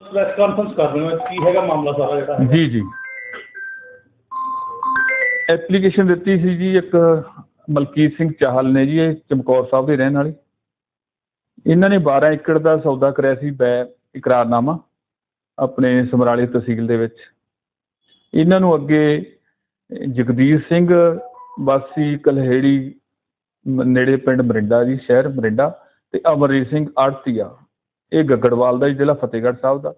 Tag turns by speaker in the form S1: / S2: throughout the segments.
S1: Press conference ਕਰ ਰਹੇ ਹੋ, ਕੀ ਹੈਗਾ ਮਾਮਲਾ ਸਾਰਾ ਜਿਹੜਾ ਹੈ
S2: ਜੀ ਜੀ। ਐਪਲੀਕੇਸ਼ਨ ਦਿੱਤੀ ਸੀ ਜੀ ਇੱਕ ਮਲਕੀਤ ਸਿੰਘ ਚਾਹਲ ਨੇ ਜੀ, ਇਹ ਚਮਕੌਰ ਸਾਹਿਬ ਦੇ ਰਹਿਣ ਵਾਲੇ। ਇਹਨਾਂ ਨੇ 12 ਏਕੜ ਦਾ ਸੌਦਾ ਕਰਿਆ ਸੀ ਬੈ ਇਕਰਾਰਨਾਮਾ ਆਪਣੇ ਸਮਰਾਲੇ ਤਹਿਸੀਲ ਦੇ ਵਿੱਚ। ਇਹਨਾਂ ਨੂੰ ਅੱਗੇ ਜਗਦੀਸ਼ ਸਿੰਘ, ਵਾਸੀ ਕਲਹੇੜੀ ਮ- ਨੇੜੇ ਪਿੰਡ ਮਰਿੰਡਾ ਜੀ, ਸ਼ਹਿਰ ਮਰਿੰਡਾ ਤੇ ਅਮਰਜੀਤ ਸਿੰਘ ਆੜਤੀਆ ਇਹ ਗੱਗੜਵਾਲ ਦਾ ਜੀ, ਜ਼ਿਲ੍ਹਾ ਫਤਿਹਗੜ੍ਹ ਸਾਹਿਬ ਦਾ।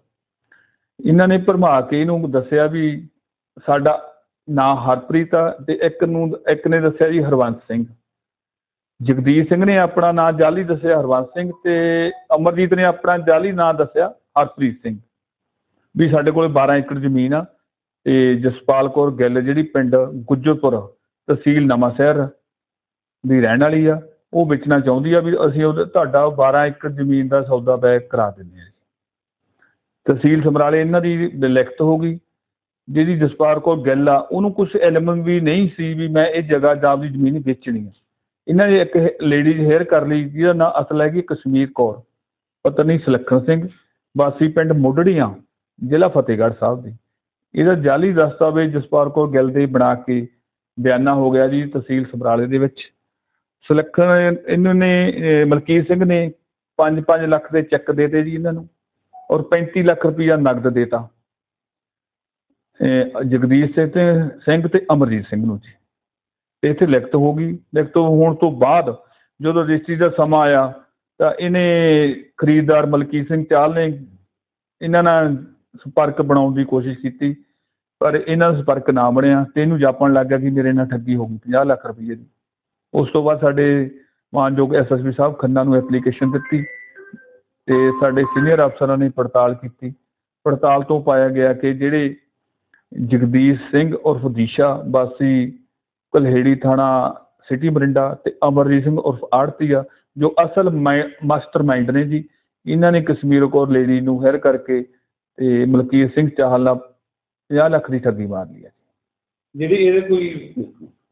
S2: ਇਹਨਾਂ ਨੇ ਭਰਮਾ ਕੇ ਇਹਨੂੰ ਦੱਸਿਆ ਵੀ ਸਾਡਾ ਨਾਂ ਹਰਪ੍ਰੀਤ ਆ ਤੇ ਇੱਕ ਨੂੰ ਇੱਕ ਨੇ ਦੱਸਿਆ ਜੀ ਹਰਵੰਤ ਸਿੰਘ। ਜਗਦੀਸ਼ ਸਿੰਘ ਨੇ ਆਪਣਾ ਨਾਂ ਜਾਲੀ ਦੱਸਿਆ ਹਰਵੰਤ ਸਿੰਘ ਤੇ ਅਮਰਜੀਤ ਨੇ ਆਪਣਾ ਜਾਲੀ ਨਾਂ ਦੱਸਿਆ ਹਰਪ੍ਰੀਤ ਸਿੰਘ। ਵੀ ਸਾਡੇ ਕੋਲ 12 ਏਕੜ ਜ਼ਮੀਨ ਆ ਤੇ ਜਸਪਾਲ ਕੌਰ ਗਿੱਲ ਜਿਹੜੀ ਪਿੰਡ ਗੁੱਜਰਪੁਰ ਤਹਿਸੀਲ ਨਵਾਂ ਸ਼ਹਿਰ ਦੀ ਰਹਿਣ ਵਾਲੀ ਆ। ਉਹ ਵੇਚਣਾ ਚਾਹੁੰਦੀ ਆ ਵੀ ਅਸੀਂ ਉਹਦਾ, ਤੁਹਾਡਾ 12 ਏਕੜ ਜ਼ਮੀਨ ਦਾ ਸੌਦਾ ਬੈਕ ਕਰਾ ਦਿੰਦੇ ਆ ਤਹਿਸੀਲ ਸਮਰਾਲੇ ਇਹਨਾਂ ਦੀ ਲਿਖਤ ਹੋ ਗਈ, ਜਿਹਦੀ ਜਸਪਾਲ ਕੌਰ ਗਿੱਲ ਆ, ਉਹਨੂੰ ਕੁਝ ਇਲਮ ਵੀ ਨਹੀਂ ਸੀ ਵੀ ਮੈਂ ਇਹ ਜਗ੍ਹਾ ਜਾਂ ਆਪਦੀ ਜ਼ਮੀਨ ਵੇਚਣੀ ਆ। ਇਹਨਾਂ ਨੇ ਇੱਕ ਲੇਡੀਜ਼ ਹੇਅਰ ਕਰ ਲਈ, ਜਿਹਦਾ ਨਾਂ ਅਸਲ ਹੈਗੀ ਕਸ਼ਮੀਰ ਕੌਰ, ਪਤਨੀ ਸੁਲੱਖਣ ਸਿੰਘ, ਵਾਸੀ ਪਿੰਡ ਮੁੱਢੜੀਆਂ, ਜ਼ਿਲ੍ਹਾ ਫਤਿਹਗੜ੍ਹ ਸਾਹਿਬ ਦੀ। ਇਹਦਾ ਜਾਲੀ ਦਸਤਾਵੇਜ਼ ਜਸਪਾਲ ਕੌਰ ਗਿੱਲ ਦੇ ਬਣਾ ਕੇ ਬਿਆਨਾ ਹੋ ਗਿਆ ਜੀ ਤਹਿਸੀਲ ਸਮਰਾਲੇ ਦੇ ਵਿੱਚ। ਸੁਲੱਖਣ ਇਹਨਾਂ ਨੇ ਮਲਕੀਤ ਸਿੰਘ ਨੇ 5-5 ਲੱਖ ਦੇ ਚੈੱਕ ਦੇਤੇ ਜੀ ਇਹਨਾਂ ਨੂੰ ਔਰ 35 ਲੱਖ ਰੁਪਈਆ ਨਗਦ ਦੇਤਾ। ਜਗਦੀਸ਼ ਸਿੰਘ ਤੇ ਸਿੰਘ ਤੇ ਅਮਰਜੀਤ ਸਿੰਘ ਨੂੰ ਜੀ। ਤੇ ਇੱਥੇ ਲਿਖਤ ਹੋ ਗਈ। ਲਿਖਤ ਹੋਣ ਤੋਂ ਬਾਅਦ ਜਦੋਂ ਰਜਿਸਟਰੀ ਦਾ ਸਮਾਂ ਆਇਆ ਤਾਂ ਇਹਨੇ ਖਰੀਦਦਾਰ ਮਲਕੀਤ ਸਿੰਘ ਚਾਲ ਨੇ ਇਹਨਾਂ ਨਾਲ ਸੰਪਰਕ ਬਣਾਉਣ ਦੀ ਕੋਸ਼ਿਸ਼ ਕੀਤੀ, ਪਰ ਇਹਨਾਂ ਦਾ ਸੰਪਰਕ ਨਾ ਬਣਿਆ ਤੇ ਇਹਨੂੰ ਜਾਪਣ ਲੱਗ ਗਿਆ ਕਿ ਮੇਰੇ ਨਾਲ ਠੱਗੀ ਹੋ ਗਈ 50 ਲੱਖ ਰੁਪਏ ਦੀ। ਉਸ ਤੋਂ ਬਾਅਦ ਸਾਡੇ ਮਾਨਯੋਗ ਐਸਐਸਪੀ ਸਾਹਿਬ ਖੰਨਾ ਨੂੰ ਐਪਲੀਕੇਸ਼ਨ ਦਿੱਤੀ ਤੇ ਸਾਡੇ ਸੀਨੀਅਰ ਅਫਸਰਾਂ ਨੇ ਪੜਤਾਲ ਕੀਤੀ। ਪੜਤਾਲ ਤੋਂ ਪਾਇਆ ਗਿਆ ਕਿ ਜਿਹੜੇ ਜਗਦੀਸ਼ ਸਿੰਘ ਉਰਫ ਦੀਸ਼ਾ ਵਾਸੀ ਕਲਹੇੜੀ ਥਾਣਾ ਸਿਟੀ ਬਰਿੰਡਾ ਤੇ ਅਮਰਜੀਤ ਸਿੰਘ ਉਰਫ ਆੜਤੀਆ, ਜੋ ਅਸਲ ਮਾਸਟਰਮਾਈਂਡ ਨੇ ਜੀ, ਇਹਨਾਂ ਨੇ ਕਸ਼ਮੀਰ ਕੌਰ ਲੇਡੀ ਨੂੰ ਹੈਰ ਕਰਕੇ ਤੇ ਮਲਕੀਤ ਸਿੰਘ ਚਾਹਲ ਨਾਲ 50 ਲੱਖ ਦੀ ਠੱਗੀ ਮਾਰ ਲਈ ਹੈ
S1: ਜਿਹੜੀ ਇਹਦੇ ਕੋਈ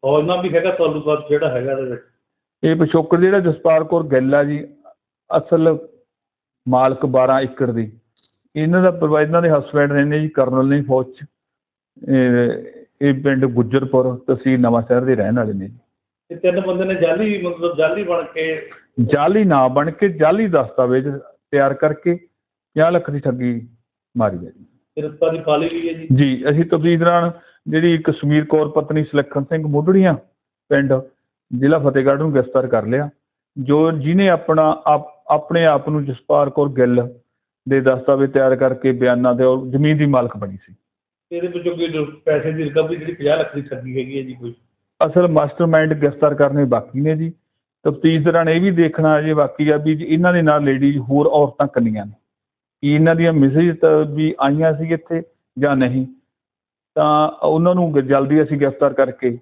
S1: ਹੌਲਨਾ ਵੀ ਹੈਗਾ ਤੁਹਾਨੂੰ ਬਾਅਦ ਜਿਹੜਾ ਹੈਗਾ ਇਹਦੇ ਵਿੱਚ?
S2: ਇਹ ਪਿਛੋਕੜ ਜਿਹੜਾ ਜਸਪਾਲ ਕੌਰ ਗਿੱਲ ਆ ਜੀ ਅਸਲ ਮਾਲਕ 12 ਏਕੜ ਦੀ। ਇਹਨਾਂ ਦਾ ਪਰਿਵਾਰ ਇਹਨਾਂ ਦੇ ਹਸਬੈਂਡ ਨੇ ਜੀ ਕਰਨਲ ਨੇ ਫੌਜ ਚ। ਇਹ ਇਹ ਪਿੰਡ ਗੁੱਜਰਪੁਰ ਤਹਿਸੀਲ ਨਵਾਂ ਸ਼ਹਿਰ ਦੇ ਰਹਿਣ ਵਾਲੇ ਨੇ ਜੀ।
S1: ਇਹ ਤਿੰਨ ਬੰਦੇ ਨੇ ਜਾਲੀ ਮਤਲਬ ਜਾਲੀ ਬਣ ਕੇ
S2: ਜਾਲੀ ਨਾ ਬਣ ਕੇ ਜਾਲੀ ਦਸਤਾਵੇਜ਼ ਤਿਆਰ ਕਰਕੇ 50 ਲੱਖ ਦੀ ਠੱਗੀ ਮਾਰੀ ਹੈ ਜੀ।
S1: ਹੈ ਜੀ।
S2: ਜੀ ਅਸੀਂ ਤਫਤੀਸ਼ ਦੌਰਾਨ ਜਿਹੜੀ ਕਸ਼ਮੀਰ ਕੌਰ ਪਤਨੀ ਸੁਲੱਖਣ ਸਿੰਘ ਮੁੱਢੜੀਆਂ ਪਿੰਡ ਜ਼ਿਲ੍ਹਾ ਫਤਿਹਗੜ੍ਹ ਨੂੰ ਗ੍ਰਿਫਤਾਰ ਕਰ ਲਿਆ। ਜੋ ਜਿਹਨੇ ਆਪਣਾ ਆਪ- ਆਪਣੇ ਆਪ ਨੂੰ ਜਸਪਾਲ ਕੌਰ ਗਿੱਲ ਦੇ ਦਸਤਾਵੇਜ਼ ਤਿਆਰ ਕਰਕੇ ਬਿਆਨਾਂ ਦੇ ਔਰ ਜ਼ਮੀਨ ਦੀ ਮਾਲਕ ਬਣੀ ਸੀ।
S1: ਇਹਦੇ ਵਿੱਚੋਂ ਕੋਈ ਪੈਸੇ ਦੀ ਰਿਕਵਰੀ ਜਿਹੜੀ 50 ਲੱਖ ਦੀ ਠੱਗੀ ਹੈਗੀ ਹੈ ਜੀ ਕੋਈ?
S2: ਅਸਲ ਮਾਸਟਰਮਾਈਂਡ ਗ੍ਰਿਫਤਾਰ ਕਰਨੇ ਬਾਕੀ ਨੇ ਜੀ। ਤਫਤੀਸ਼ ਦੌਰਾਨ ਇਹ ਵੀ ਦੇਖਣਾ ਜੇ ਬਾਕੀ ਆ ਵੀ ਇਹਨਾਂ ਦੇ ਨਾਲ ਲੇਡੀਜ਼ ਹੋਰ ਔਰਤਾਂ ਕੰਨੀਆਂ ਨੇ। ਕੀ ਇਹਨਾਂ ਦੀਆਂ ਮੈਸੇਜ ਵੀ ਆਈਆਂ ਸੀ ਇੱਥੇ ਜਾਂ ਨਹੀਂ? ਤਾਂ ਉਹਨਾਂ ਨੂੰ ਜਲਦੀ ਅਸੀਂ ਗ੍ਰਿਫਤਾਰ ਕਰਕੇ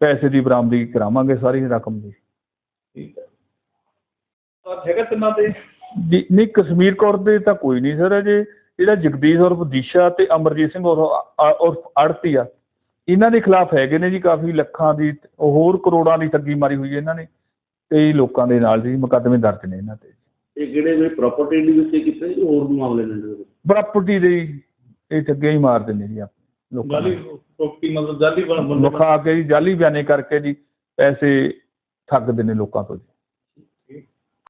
S2: ਪੈਸੇ ਦੀ ਬਰਾਮਦੀ ਕਰਾਵਾਂਗੇ ਸਾਰੀ ਰਕਮ ਦੀ।
S1: ਠੀਕ ਹੈ। ਤਾਂ ਹੈਗਾ ਤਿੰਨਾਂ ਤੇ?
S2: ਜੀ ਨਹੀਂ ਕਸ਼ਮੀਰ ਕੌਰ ਦੇ ਤਾਂ ਕੋਈ ਨਹੀਂ ਸਰ ਅਜੇ। ਜਿਹੜਾ ਜਗਦੀਸ਼ ਉਰਫ ਦੀਸ਼ਾ ਤੇ ਅਮਰਜੀਤ ਸਿੰਘ ਉਰਫ ਅ- ਉਰਫ ਆੜਤੀ ਆ ਇਹਨਾਂ ਦੇ ਖਿਲਾਫ ਹੈਗੇ ਨੇ ਜੀ ਕਾਫੀ ਲੱਖਾਂ ਦੀ ਹੋਰ ਕਰੋੜਾਂ ਦੀ ਠੱਗੀ ਮਾਰੀ ਹੋਈ ਹੈ ਇਹਨਾਂ ਨੇ। ਕਈ ਲੋਕਾਂ ਦੇ ਨਾਲ ਜੀ ਮੁਕੱਦਮੇ ਦਰਜ ਨੇ ਇਹਨਾਂ ਤੇ।
S3: ਇਹ ਕਿਹੜੇ ਨੇ ਪ੍ਰਾਪਰਟੀ ਦੇ ਵਿੱਚ ਕੀਤੇ ਹੋਰ ਵੀ ਮਾਮਲੇ ਨੇ
S2: ਪ੍ਰਾਪਰਟੀ ਦੇ ਇਹ ਠੱਗੇ ਹੀ ਮਾਰਦੇ ਨੇ ਜੀ ਆਪਣੇ ਲੋਕਾਂ
S1: ਜਾਲੀ
S2: ਨੂੰ
S1: ਪ੍ਰੋਪਰਟੀ ਮਤਲਬ ਜਾਲੀ ਬਣ ਬਣ-
S2: ਵਿਖਾ ਕੇ ਜੀ ਜਾਲੀ ਬਿਆਨੇ ਕਰਕੇ ਜੀ ਪੈਸੇ ਠੱਗਦੇ ਨੇ ਲੋਕਾਂ ਤੋਂ ਜੀ।